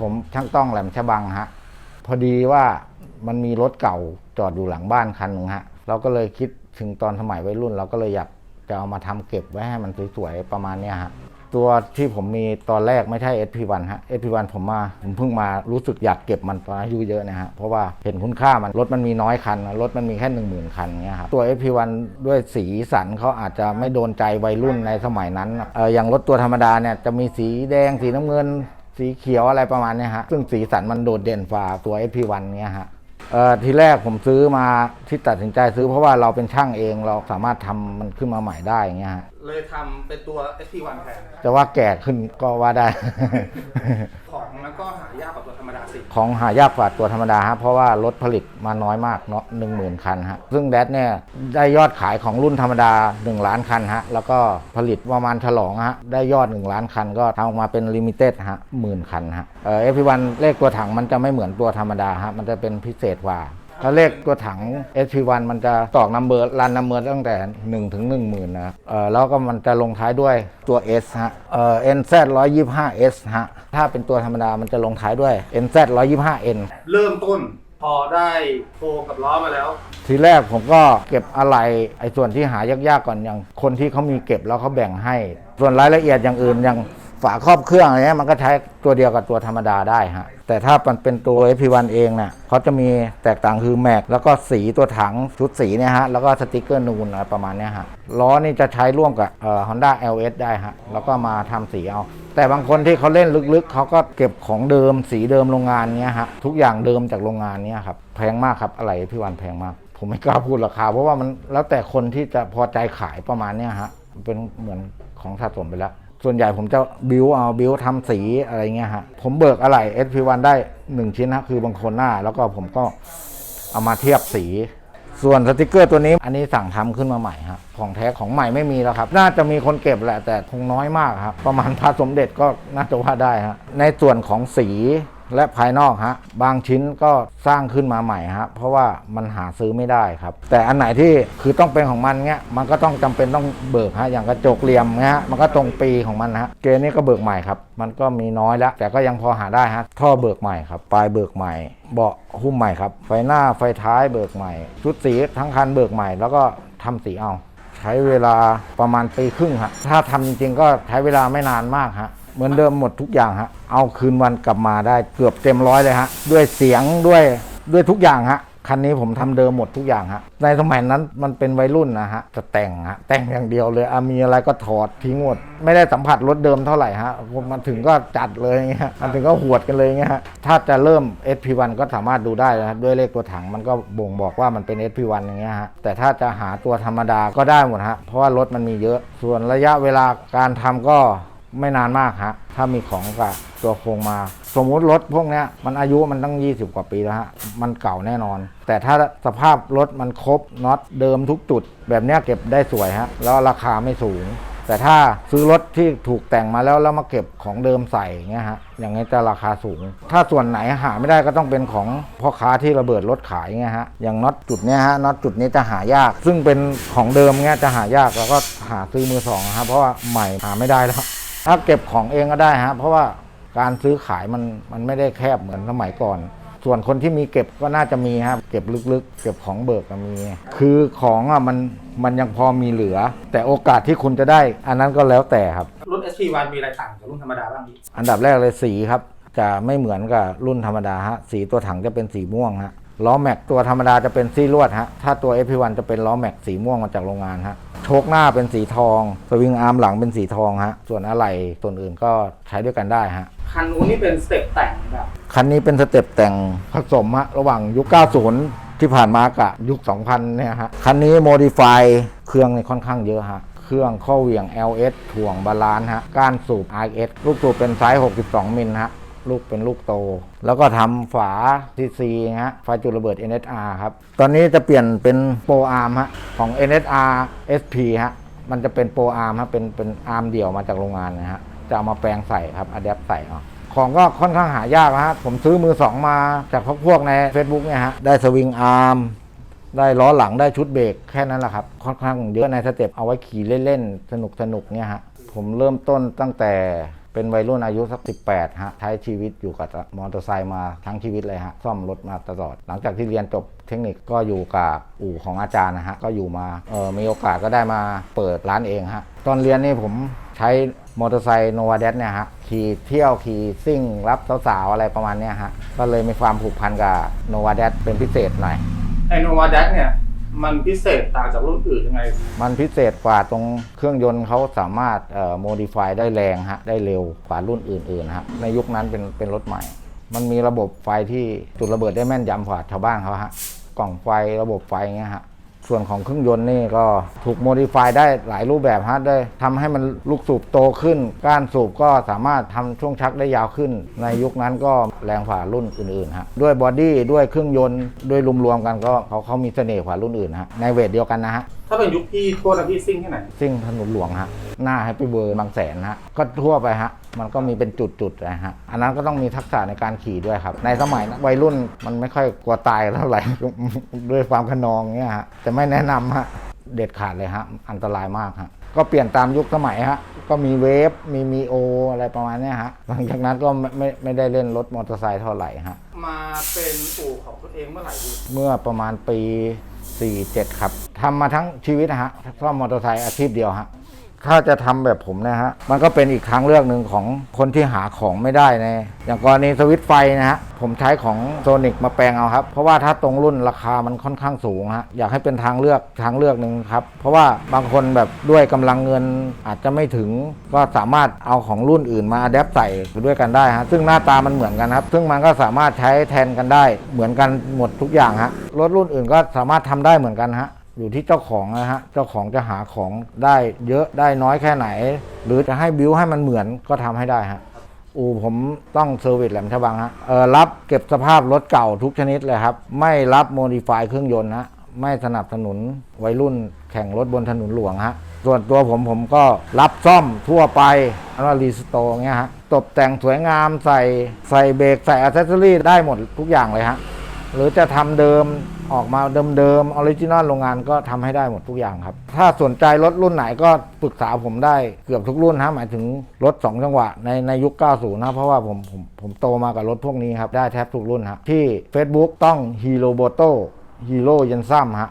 ผมช่างต้องแหลมฉบังฮะพอดีว่ามันมีรถเก่าจอดอยู่หลังบ้านคันหนึ่งฮะเราก็เลยคิดถึงตอนสมัยวัยรุ่น เราก็เลยอยากจะเอามาทำเก็บไว้ให้มันสวยๆประมาณเนี้ยฮะตัวที่ผมมีตอนแรกไม่ใช่ SP1 ฮะ SP1 ผมมาผมเพิ่งมารู้สึกอยากเก็บมันตอนอายุเยอะนะฮะเพราะว่าเห็นคุณค่ามันรถมันมีน้อยคันรถมันมีแค่หนึ่งหมื่นคันเงี้ยครับตัว SP1 ด้วยสีสันเขาอาจจะไม่โดนใจวัยรุ่นในสมัยนั้นเอออย่างรถตัวธรรมดาเนี่ยจะมีสีแดงสีน้ำเงิน สีเขียวอะไรประมาณเนี้ยฮะ ซึ่งสีสันมันโดดเด่นฝ่าตัว SP1 เนี้ยฮะเอ่อทีแรกผมซื้อมาที่ตัดสินใจซื้อเพราะว่าเราเป็นช่างเองเราสามารถทำมันขึ้นมาใหม่ได้อย่างเงี้ยฮะเลยทำเป็นตัว SP1 แทนจะว่าแก่ขึ้นก็ว่าได้ ของ ของหายากกว่าตัวธรรมดาฮะเพราะว่ารถผลิตมาน้อยมากเนาะหนึ่งหมื่นคันฮะซึ่งแดดเนี่ยได้ยอดขายของรุ่นธรรมดา 1 ล้านคันฮะแล้วก็ผลิตประมาณฉลองฮะได้ยอด 1 ล้านคัน ก็ทำออกมาเป็นลิมิเต็ดฮะหมื่นคันฮะเอฟพีวันเลขตัวถังมันจะไม่เหมือนตัวธรรมดาฮะมันจะเป็นพิเศษกว่า ถ้าเลขตัวถัง SP1 มันจะตอกนัมเบอร์รันนัมเบอร์ตั้งแต่ 1 ถึง 1 0,000นะเออแล้วก็มันจะลงท้ายด้วยตัว S ฮะเอ่อ NZ 125S ฮะ ถ้าเป็นตัวธรรมดามันจะลงท้ายด้วย NZ 125N เริ่มต้นพอได้โฟกับล้อมาแล้ว ทีแรกผมก็เก็บอะไรไอ้ส่วนที่หายากๆก่อนอย่างคนที่เขามีเก็บแล้วเขาแบ่งให้ ส่วนรายละเอียดอย่างอื่นอย่าง ฝาครอบเครื่องอะไรเงี้ยมันก็ใช้ตัวเดียวกับตัวธรรมดาได้ฮะแต่ถ้ามันเป็นตัว FP1 เองเนี่ยเขาจะมีแตกต่างคือแม็กแล้วก็สีตัวถังชุดสีเนี่ยฮะแล้วก็สติกเกอร์นูนอะไรประมาณเนี้ยฮะล้อนี่จะใช้ร่วมกับเอ่อ Honda LS ได้ฮะแล้วก็มาทำสีเอา แต่บางคนที่เขาเล่นลึกๆ เขาก็เก็บของเดิมสีเดิมโรงงานเนี้ยฮะทุกอย่างเดิมจากโรงงานเนี้ยครับแพงมากครับอะไรพี่วันแพงมาก ผมไม่กล้าพูดราคา เพราะว่ามันแล้วแต่คนที่จะพอใจขายประมาณเนี้ยฮะมันเป็นเหมือนของสะสมไปแล้ว ส่วนใหญ่ผมจะบิวเอาบิวทำสีอะไรเงี้ยฮะ ผมเบิกอะไร SP1 ได้ 1 ชิ้นนะคือบางคนหน้า แล้วก็ผมก็เอามาเทียบสี ส่วนสติกเกอร์ตัวนี้อันนี้สั่งทำขึ้นมาใหม่ครับของแท้ของใหม่ไม่มีแล้วครับ น่าจะมีคนเก็บแหละแต่คงน้อยมากครับ ประมาณพระสมเด็จก็น่าจะว่าได้ฮะในส่วนของสี และภายนอกฮะบางชิ้นก็สร้างขึ้นมาใหม่ฮะเพราะว่ามันหาซื้อไม่ได้ครับ แต่อันไหนที่คือต้องเป็นของมันเงี้ยมันก็ต้องจำเป็นต้องเบิกฮะอย่างกระจกเหลี่ยมเงี้ยมันก็ตรงปีของมันฮะเกณฑ์นี้ก็เบิกใหม่ครับ มันก็มีน้อยแล้ว แต่ก็ยังพอหาได้ฮะท่อเบิกใหม่ครับปลายเบิกใหม่เบาะหุ้มใหม่ครับไฟหน้าไฟท้ายเบิกใหม่ ชุดสีทั้งคันเบิกใหม่ แล้วก็ทำสีเอา ใช้เวลาประมาณปีครึ่งฮะถ้าทำจริงๆก็ใช้เวลาไม่นานมากฮะ เหมือนเดิมหมดทุกอย่างฮะ เอาคืนวันกลับมาได้เกือบเต็มร้อยเลยฮะ ด้วยเสียงด้วยด้วยทุกอย่างฮะ คันนี้ผมทำเดิมหมดทุกอย่างฮะ ในสมัยนั้นมันเป็นวัยรุ่นนะฮะ จะแต่งฮะ แต่งอย่างเดียวเลยอะมีอะไรก็ถอดทิ้งหมด ไม่ได้สัมผัสรถเดิมเท่าไหร่ฮะมันถึงก็จัดเลยอย่างเงี้ยมันถึงก็หวดกันเลยอย่างเงี้ยฮะ ถ้าจะเริ่ม SP1 ก็สามารถดูได้นะด้วยเลขตัวถังมันก็บ่งบอกว่ามันเป็น SP1 อย่างเงี้ยฮะ แต่ถ้าจะหาตัวธรรมดาก็ได้หมดฮะ เพราะว่ารถมันมีเยอะ ส่วนระยะเวลาการทำก็ ไม่นานมากฮะ ถ้ามีของกับตัวโครงมา สมมุติรถพวกนี้มันอายุมันตั้ง 20 กว่าปีแล้วฮะ มันเก่าแน่นอน แต่ถ้าสภาพรถมันครบน็อตเดิมทุกจุด แบบนี้เก็บได้สวยฮะ แล้วราคาไม่สูง แต่ถ้าซื้อรถที่ถูกแต่งมาแล้วแล้วมาเก็บของเดิมใส่เงี้ยฮะ อย่างเงี้จะราคาสูง ถ้าส่วนไหนหาไม่ได้ก็ต้องเป็นของพ่อค้าที่ระเบิดรถขายเงี้ยฮะ อย่างน็อตจุดเนี้ยฮะน็อตจุดนี้จะหายาก ซึ่งเป็นของเดิมเงี้ยจะหายากแล้วก็หาซื้อมือสองฮะเพราะว่าใหม่หาไม่ได้แล้ว ถ้าเก็บของเองก็ได้ฮะเพราะว่าการซื้อขายมันมันไม่ได้แคบเหมือนสมัยก่อน ส่วนคนที่มีเก็บก็น่าจะมีครับเก็บลึกๆ เก็บของเบิกก็มี คือของอะมันมันยังพอมีเหลือ แต่โอกาสที่คุณจะได้ อันนั้นก็แล้วแต่ครับ รุ่น SP1 มีอะไรต่างจากรุ่นธรรมดาบ้างพี่อันดับแรกเลยสีครับ จะไม่เหมือนกับรุ่นธรรมดาฮะสีตัวถังจะเป็นสีม่วงฮะล้อแม็กตัวธรรมดาจะเป็นซี่ลวดฮะถ้าตัว FP1 จะเป็นล้อแม็กสีม่วงมาจากโรงงานฮะ โชคหน้าเป็นสีทอง สวิงอาร์มหลังเป็นสีทองฮะ ส่วนอะไหล่ส่วนอื่นก็ใช้ด้วยกันได้ฮะ คันนู้นนี่เป็นสเต็ปแต่งแบบคันนี้เป็นสเต็ปแต่งผสมฮะระหว่างยุค 90 ที่ผ่านมากับยุค 2000 เนี่ยฮะ คันนี้โมดิฟายเครื่องเนี่ยค่อนข้างเยอะฮะ เครื่องข้อเหวี่ยง LS ถ่วงบาลานซ์ฮะ ก้านสูบ RS ลูกสูบเป็นไซส์ 62 มิลฮะ ลูกเป็นลูกโต แล้วก็ทำฝา CC ฮะไฟจุดระเบิด NSR ครับ ตอนนี้จะเปลี่ยนเป็นโปรอาร์มฮะของ NSR SP ฮะมันจะเป็นโปรอาร์มฮะเป็นเป็นอาร์มเดี่ยวมาจากโรงงานนะฮะจะเอามาแปลงใส่ครับอะแดปใส่เอาของก็ค่อนข้างหายากนะฮะผมซื้อมือสองมาจากพวกพวกใน Facebook เนี่ยฮะได้สวิงอาร์มได้ล้อหลังได้ชุดเบรกแค่นั้นแหละครับ ค่อนข้างเยอะในสเต็ปเอาไว้ขี่เล่นๆ สนุกสนุกๆเนี่ยฮะผมเริ่มต้นตั้งแต่ เป็นวัยรุ่นอายุสัก 18 ฮะ ใช้ชีวิตอยู่กับมอเตอร์ไซค์มาทั้งชีวิตเลยฮะ ซ่อมรถมาตลอด หลังจากที่เรียนจบเทคนิคก็อยู่กับอู่ของอาจารย์นะฮะ ก็อยู่มา เออมีโอกาสก็ได้มาเปิดร้านเองฮะ ตอนเรียนนี่ผมใช้มอเตอร์ไซค์โนวาเดสเนี่ยฮะ ขี่เที่ยวขี่ซิ่ง รับสาวๆอะไรประมาณเนี้ยฮะ ก็เลยมีความผูกพันกับโนวาเดสเป็นพิเศษหน่อยไอโนวาแดกเนี่ย มันพิเศษต่างจากรุ่นอื่นยังไง มันพิเศษกว่าตรงเครื่องยนต์เขาสามารถโมดิฟายได้แรงฮะได้เร็วกว่ารุ่นอื่นๆฮะในยุคนั้นเป็นเป็นรถใหม่ มันมีระบบไฟที่จุดระเบิดได้แม่นยำกว่าชาวบ้านเขาฮะกล่องไฟระบบไฟเงี้ยฮะ ส่วนของเครื่องยนต์นี่ก็ถูกโมดิฟายได้หลายรูปแบบฮะได้ทำให้มันลูกสูบโตขึ้น ก้านสูบก็สามารถทำช่วงชักได้ยาวขึ้น ในยุคนั้นก็แรงกว่ารุ่นอื่นๆฮะด้วยบอดี้ด้วยเครื่องยนต์ด้วยรวมๆกันก็เขาเขามีเสน่ห์กว่ารุ่นอื่นฮะในเวทเดียวกันนะฮะ ถ้าเป็นยุคพี่โทษนะพี่ซิ่งที่ไหน ซิ่งถนนหลวงฮะ หน้าแฮปปี้เบอร์บางแสนฮะ ก็ทั่วไปฮะ มันก็มีเป็นจุดๆนะฮะ อันนั้นก็ต้องมีทักษะในการขี่ด้วยครับ ในสมัยนั้นวัยรุ่นมันไม่ค่อยกลัวตายเท่าไหร่ ด้วยความขนองเงี้ยฮะ แต่ไม่แนะนำฮะ เด็ดขาดเลยฮะ อันตรายมากฮะ ก็เปลี่ยนตามยุคสมัยฮะ ก็มีเวฟ มีมีโออะไรประมาณเนี้ยฮะ หลังจากนั้นก็ไม่ไม่ไม่ได้เล่นรถมอเตอร์ไซค์เท่าไหร่ฮะ มาเป็นอู่ของตัวเองเมื่อไหร่พี่เมื่อประมาณปี 47 ครับทำมาทั้งชีวิตนะฮะซ่อมมอเตอร์ไซค์อาชีพเดียวฮะ ถ้าจะทำแบบผมนะฮะ มันก็เป็นอีกทางเลือกหนึ่งของคนที่หาของไม่ได้นะ อย่างกรณีสวิตไฟนะฮะ ผมใช้ของโซนิกมาแปลงเอาครับ เพราะว่าถ้าตรงรุ่นราคามันค่อนข้างสูงฮะ อยากให้เป็นทางเลือกทางเลือกหนึ่งครับ เพราะว่าบางคนแบบด้วยกำลังเงินอาจจะไม่ถึง ก็สามารถเอาของรุ่นอื่นมาอัดแอปใส่ด้วยกันได้ฮะ ซึ่งหน้าตามันเหมือนกันครับ ซึ่งมันก็สามารถใช้แทนกันได้ เหมือนกันหมดทุกอย่างฮะ รถรุ่นอื่นก็สามารถทำได้เหมือนกันฮะ อยู่ที่เจ้าของนะฮะ เจ้าของจะหาของได้เยอะได้น้อยแค่ไหน หรือจะให้บิวให้มันเหมือนก็ทำให้ได้ฮะ อูผมต้องเซอร์วิสแหลมฉบังฮะ เออรับเก็บสภาพรถเก่าทุกชนิดเลยครับ ไม่รับโมดิฟายเครื่องยนต์ฮะ ไม่สนับสนุนวัยรุ่นแข่งรถบนถนนหลวงฮะ ส่วนตัวผมผมก็รับซ่อมทั่วไปอันว่ารีสโตรเงี้ยฮะ ตกแต่งสวยงามใส่ใส่เบรกใส่อัซเซอรี่ได้หมดทุกอย่างเลยฮะ หรือจะทำเดิมออกมาเดิมๆออริจินอลโรงงานก็ทำให้ได้หมดทุกอย่างครับ ถ้าสนใจรถรุ่นไหนก็ปรึกษาผมได้เกือบทุกรุ่นฮะหมายถึงรถ 2 จังหวะในในยุค 90 นะ เพราะว่าผมผมผมโตมากับรถพวกนี้ครับ ได้แทบทุกรุ่นฮะที่ Facebook ต้องฮีโรโบโตฮีโร่ยันซ้ำฮะ